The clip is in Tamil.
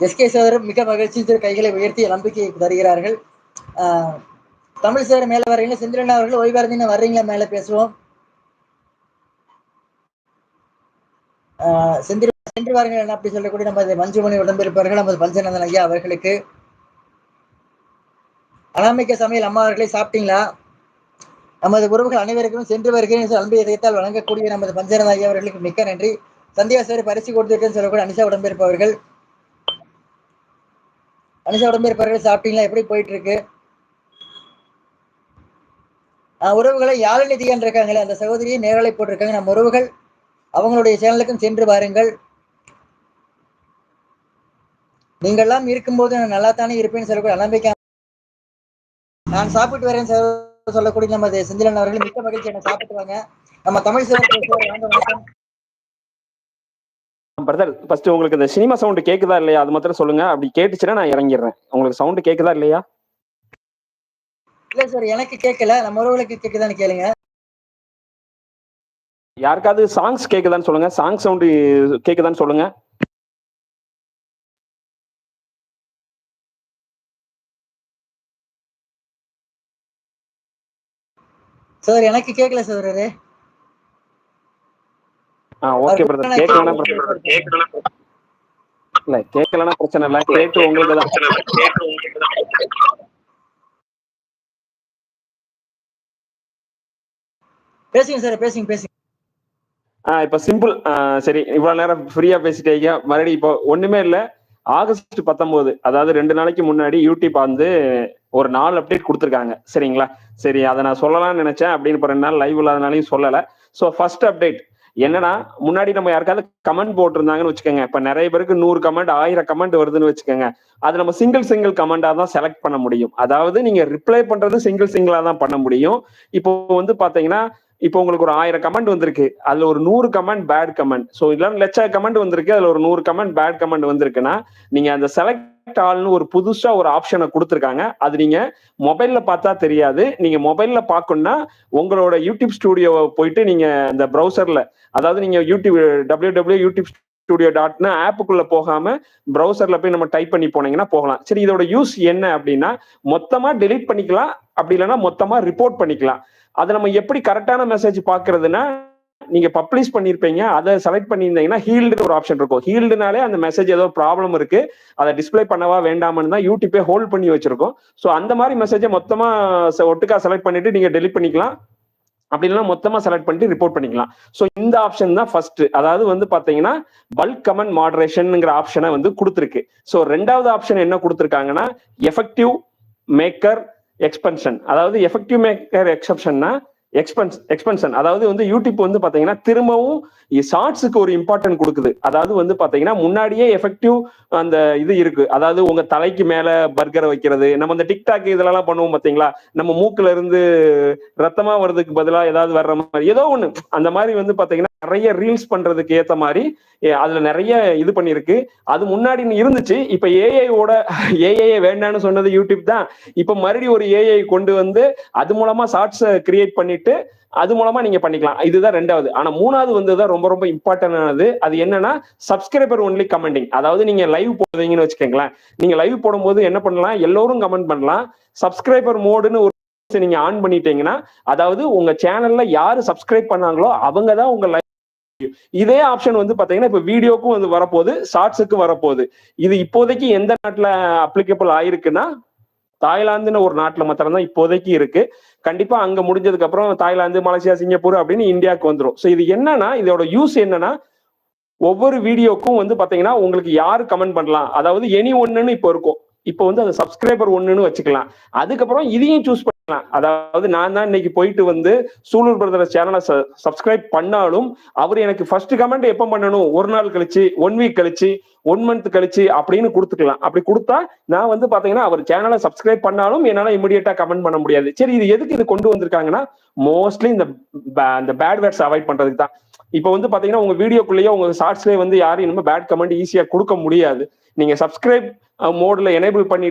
எஸ்கே சார் மிக மகிழ்ச்சி கைகளை உயர்த்தி நம்பிக்கை தருகிறார்கள். ஆஹ், தமிழ் சார் மேல வர்றீங்க செந்திரன் அவர்கள் ஓய்வாருந்தீங்க வர்றீங்களா மேல பேசுவோம். ஆஹ், செந்திர சென்று வாருங்கள். என்ன அப்படி சொல்லக்கூடிய நமது மஞ்சுமணி உடம்பிருப்பார்கள் நமது பஞ்சநந்தன் ஐயா அவர்களுக்கு. அனாமிக்க சமையல் அம்மா அவர்களை சாப்பிட்டீங்களா? நமது உறவுகள் அனைவருக்கும் சென்று வருகிறேன் அன்பு இதயத்தால் வழங்கக்கூடிய நமது பஞ்சரநாயகி அவர்களுக்கு மிக்க நன்றி. சந்தியா சார் பரிசு கொடுத்துருக்கேன்னு சொல்லக்கூடிய அனிஷா உடம்பிருப்பவர்கள். அனிஷா உடம்பிருப்பவர்கள் சாப்பிட்டீங்களா? எப்படி போயிட்டு இருக்கு ஆஹ் உறவுகளை யாழினிதிகன் இருக்காங்களே அந்த சகோதரியை நேரலை போட்டிருக்காங்க. நம்ம உறவுகள் அவங்களுடைய சேனலுக்கும் சென்று பாருங்கள் நீங்கள்லாம் இருக்கும்போது நான் நல்லா தானே இருப்பேன்னு சொல்லக்கூடிய நம்பிக்கை நான் சாப்பிட்டு வரேன் சார். சொல்லக்கூடிய நமது செந்திலன் அவர்கள் மிக்க மகிழ்ச்சி. என்ன சாப்பிட்டு வாங்க நம்ம தமிழ். பிரதர் ஃபர்ஸ்ட் உங்களுக்கு இந்த சினிமா சவுண்ட் கேக்குதா இல்லையா? அது மாத்திரம் சொல்லுங்க. அப்படி கேட்டுச்சுன்னா நான் இறங்கிடுறேன். உங்களுக்கு சவுண்ட் கேக்குதா இல்லையா? இல்ல சார் எனக்கு கேட்கல நம்ம உறவுகளுக்கு கேட்குதான்னு கேளுங்க. யாருக்காவது சாங்ஸ் கேக்குதான்னு சொல்லுங்க. சாங் சவுண்ட் கேக்குதான்னு சொல்லுங்க. சார் எனக்கு கேட்கல சார் ஓகே பிரதர் பிரச்சனை இல்ல கேட்கலன்னா பிரச்சனை இல்ல. கேட்டு உங்களுக்கு தான். பேசுங்க சார் பேசுங்க பேசுங்க. ஆ இப்ப சிம்பிள் சரி. இவ்வளவு நேரம் ஃப்ரீயா பேசிட்டீங்க. மறுபடியும் இப்போ ஒண்ணுமே இல்ல. ஆகஸ்ட் பத்தொன்பது அதாவது ரெண்டு நாளைக்கு முன்னாடி யூடியூப் வந்து ஒரு நாலு அப்டேட் கொடுத்துருக்காங்க. சரிங்களா? சரி அதை நான் சொல்லலாம்னு நினைச்சேன். அப்படின்னு இப்போ ரெண்டு நாள் லைவ் இல்லாதனாலையும் சொல்லல. ஸோ ஃபர்ஸ்ட் அப்டேட் என்னன்னா முன்னாடி நம்ம யாருக்காவது கமெண்ட் போட்டிருந்தாங்கன்னு வச்சுக்கோங்க. இப்ப நிறைய பேருக்கு நூறு கமெண்ட் ஆயிரம் கமெண்ட் வருதுன்னு வச்சுக்கோங்க. அது நம்ம சிங்கிள் சிங்கிள் கமெண்டா தான் செலக்ட் பண்ண முடியும். அதாவது நீங்க ரிப்ளை பண்றது சிங்கிள் சிங்கிளா தான் பண்ண முடியும். இப்போ வந்து பாத்தீங்கன்னா இப்போ உங்களுக்கு ஒரு ஆயிரம் கமெண்ட் வந்திருக்கு. அதுல ஒரு நூறு கமெண்ட் பேட் கமெண்ட் ஸோ இல்ல லட்ச கமெண்ட் வந்திருக்கு. அதுல ஒரு நூறு கமெண்ட் பேட் கமெண்ட் வந்திருக்குன்னா நீங்க அந்த செலக்ட் ஆல்னு ஒரு புதுசா ஒரு ஆப்ஷனை கொடுத்துருக்காங்க. அது நீங்க மொபைல்ல பார்த்தா தெரியாது. நீங்க மொபைல்ல பார்க்கணும்னா உங்களோட யூடியூப் ஸ்டுடியோவை போயிட்டு நீங்க அந்த ப்ரௌசர்ல அதாவது நீங்க YouTube W W YouTube studio டாட்னா ஆப்புக்குள்ள போகாம ப்ரௌசர்ல போய் நம்ம டைப் பண்ணி போனீங்கன்னா போகலாம். சரி இதோட யூஸ் என்ன அப்படின்னா மொத்தமா டெலீட் பண்ணிக்கலாம். அப்படி இல்லைன்னா மொத்தமா ரிப்போர்ட் பண்ணிக்கலாம். அதை நம்ம எப்படி கரெக்டான மெசேஜ் பாக்குறதுன்னா நீங்க பப்ளிஷ் பண்ணிருப்பீங்க. அதை செலக்ட் பண்ணியிருந்தீங்கன்னா ஹீல்டு ஒரு ஆப்ஷன் இருக்கும். ஹீல்டுனாலே அந்த மெசேஜ் ஏதோ ப்ராப்ளம் இருக்கு. அதை டிஸ்ப்ளே பண்ணவா வேண்டாம்னு தான் யூடியூப்பே ஹோல்ட் பண்ணி வச்சிருக்கோம். ஸோ அந்த மாதிரி மெசேஜை மொத்தமா ஒட்டுக்கா செலக்ட் பண்ணிட்டு நீங்க டெலிட் பண்ணிக்கலாம். அப்படி இல்லைன்னா மொத்தமா செலக்ட் பண்ணிட்டு ரிப்போர்ட் பண்ணிக்கலாம். ஸோ இந்த ஆப்ஷன் தான் ஃபர்ஸ்ட் அதாவது வந்து பாத்தீங்கன்னா பல்க் கமெண்ட் மாடரேஷன்ங்கிற ஆப்ஷனை வந்து கொடுத்துருக்கு. ஸோ ரெண்டாவது ஆப்ஷன் என்ன கொடுத்துருக்காங்கன்னா எஃபெக்டிவ் மேக்கர் எக்ஸ்பென்ஷன் அதாவது எஃபெக்டிவ் மேக்கர் எக்ஸப்ஷன்னா எக்ஸ்பென்ஸ் எக்ஸ்பென்ஷன் அதாவது வந்து யூடியூப் வந்து பாத்தீங்கன்னா திரும்பவும் ஷார்ட்ஸுக்கு ஒரு இம்பார்ட்டன்ட் கொடுக்குது. அதாவது வந்து பாத்தீங்கன்னா முன்னாடியே எஃபெக்டிவ் அந்த இது இருக்கு. அதாவது உங்க தலைக்கு மேல பர்கரை வைக்கிறது நம்ம இந்த டிக்டாக் இதெல்லாம் பண்ணுவோம் பாத்தீங்களா? நம்ம மூக்குல இருந்து ரத்தமா வர்றதுக்கு பதிலாக ஏதாவது வர்ற மாதிரி ஏதோ ஒண்ணு. அந்த மாதிரி வந்து பாத்தீங்கன்னா நிறைய ரீல்ஸ் பண்றதுக்கு ஏத்த மாதிரி அதுல நிறைய இது பண்ணிருக்கு. அது முன்னாடி இருந்துச்சு. இப்ப ஏஐயோட ஏஐ வேண்டாம்னு சொன்னது யூடியூப் தான். இப்ப மறுபடியும் ஒரு ஏஐ கொண்டு வந்து அது மூலமா ஷார்ட்ஸ் கிரியேட் பண்ணிட்டு அது மூலமா நீங்க பண்ணிக்கலாம். இதுதான் ரெண்டாவது. ஆனா மூணாவது வந்து தான் ரொம்ப ரொம்ப இம்பார்ட்டன் ஆனது. அது என்னன்னா சப்ஸ்கிரைபர் ஒன்லி கமெண்டிங் அதாவது நீங்க லைவ் போடுவீங்கன்னு வச்சுக்கோங்களேன். நீங்க லைவ் போடும்போது என்ன பண்ணலாம்? எல்லோரும் கமெண்ட் பண்ணலாம். சப்ஸ்கிரைபர் மோடுன்னு ஒரு நீங்க ஆன் பண்ணிட்டீங்கன்னா அதாவது உங்க சேனல்ல யாரு சப்ஸ்கிரைப் பண்ணாங்களோ அவங்க தான் உங்க லைவ் இதே ஆப்ஷன் வந்து பாத்தீங்கன்னா இப்ப வீடியோக்கும் வந்து வரப்போகுது ஷார்ட்ஸுக்கு வரப்போகுது. இது இப்போதைக்கு எந்த நாட்டுல அப்ளிகபிள் ஆயிருக்குன்னா தாய்லாந்துன்னு ஒரு நாட்டுல மாத்திரம் தான் இப்போதைக்கு இருக்கு. கண்டிப்பா அங்க முடிஞ்சதுக்கு அப்புறம் தாய்லாந்து மலேசியா சிங்கப்பூர் அப்படின்னு இந்தியாவுக்கு வந்துரும். ஸோ இது என்னன்னா இதோட யூஸ் என்னன்னா ஒவ்வொரு வீடியோக்கும் வந்து பாத்தீங்கன்னா உங்களுக்கு யாரு கமெண்ட் பண்ணலாம்? அதாவது எனி ஒன்னுன்னு இப்போ இருக்கும். இப்போ வந்து அது சப்ஸ்கிரைபர் ஒன்றுன்னு வச்சுக்கலாம். அதுக்கப்புறம் இதையும் சூஸ் அதாவது நான் தான் இன்னைக்கு போயிட்டு வந்து சூலூர் பிரதர் சேனலை சப்ஸ்கிரைப் பண்ணாலும் அவர் எனக்கு ஃபர்ஸ்ட் கமெண்ட் எப்போ பண்ணணும்? ஒரு நாள் கழிச்சு ஒன் வீக் கழிச்சு ஒன் மந்த் கழிச்சு அப்படின்னு கொடுத்துக்கலாம். அப்படி கொடுத்தா நான் வந்து பாத்தீங்கன்னா அவர் சேனலை சப்ஸ்கிரைப் பண்ணாலும் என்னால இமிடியேட்டா கமெண்ட் பண்ண முடியாது. சரி இது எதுக்கு இது கொண்டு வந்திருக்காங்கன்னா மோஸ்ட்லி இந்த இந்த பேட் வேர்ட்ஸ் அவாய்ட் பண்றதுக்கு தான். இப்போ வந்து பாத்தீங்கன்னா உங்க வீடியோக்குள்ளேயே உங்க ஷார்ட்ஸ்லயே வந்து யாரும் இனிமே பேட் கமெண்ட் ஈஸியா கொடுக்க முடியாது. நீங்க சப்ஸ்கிரைப் மோட்ல எனேபிள் பண்ணி